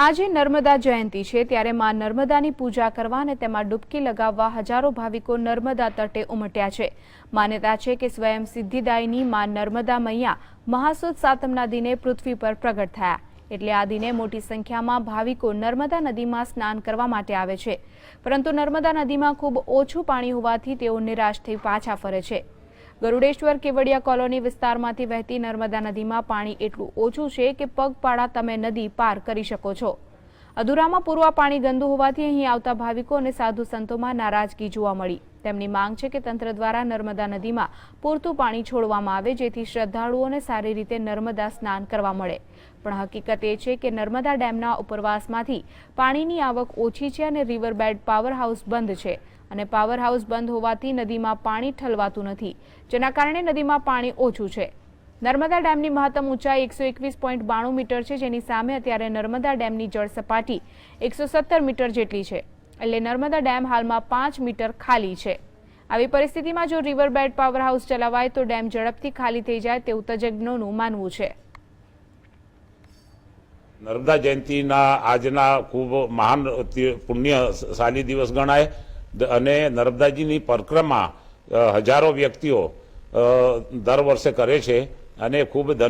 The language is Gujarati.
આજે નર્મદા જયંતિ છે ત્યારે માં નર્મદાની પૂજા કરવા અને તેમાં ડૂબકી લગાવવા હજારો ભાવિકો નર્મદા તટે ઉમટ્યા છે. માન્યતા છે કે સ્વયં સિદ્ધિદાયની માં નર્મદા મૈયા મહાસુદ સાતમના દિને પૃથ્વી પર પ્રગટ થયા. એટલે આ દિને મોટી સંખ્યામાં ભાવિકો નર્મદા નદીમાં સ્નાન કરવા માટે આવે છે. પરંતુ નર્મદા નદીમાં ખૂબ ઓછું પાણી હોવાથી તેઓ નિરાશ થઈ પાછા ફરે છે. ગરુડેશ્વર કેવડિયા કોલોની વિસ્તારમાંથી વહેતી નર્મદા નદીમાં પાણી એટલું ઓછું છે કે પગપાળા તમે નદી પાર કરી શકો છો. અધુરામાં પૂરવા પાણી ગંદુ હોવાથી અહીં આવતા ભાવિકો અને સાધુ સંતોમાં નારાજગી જોવા મળી. તેમની માંગ છે કે તંત્ર દ્વારા નર્મદા નદીમાં પૂરતું પાણી છોડવામાં આવે, જેથી શ્રદ્ધાળુઓને સારી રીતે નર્મદા સ્નાન કરવા મળે. પણ હકીકત એ છે કે નર્મદા ડેમના ઉપરવાસમાંથી પાણીની આવક ઓછી છે અને રિવરબેડ પાવર હાઉસ બંધ છે અને પાવર હાઉસ બંધ હોવાથી નદીમાં પાણી ઠલવાતું નથી, જેના કારણે નદીમાં પાણી ઓછું છે. નર્મદા ડેમની મહત્તમ ઊંચાઈ એકસો એકવીસ પોઈન્ટ બાણું મીટર છે, જેની સામે અત્યારે નર્મદા ડેમની જળ સપાટી એકસો સત્તર મીટર જેટલી છે. એટલે નર્મદા ડેમ હાલમાં પાંચ મીટર ખાલી છે. આવી પરિસ્થિતિમાં જો રિવરબેડ પાવર હાઉસ ચલાવાય તો ડેમ ઝડપથી ખાલી થઈ જાય તેવું તજજ્ઞોનું માનવું છે. નર્મદા જયંતિના આજના ખૂબ મહાન પુણ્યશાલી દિવસ ગણાય અને નર્મદાજીની પરિક્રમા હજારો વ્યક્તિઓ દર વર્ષે કરે છે અને ખૂબ ધન્ય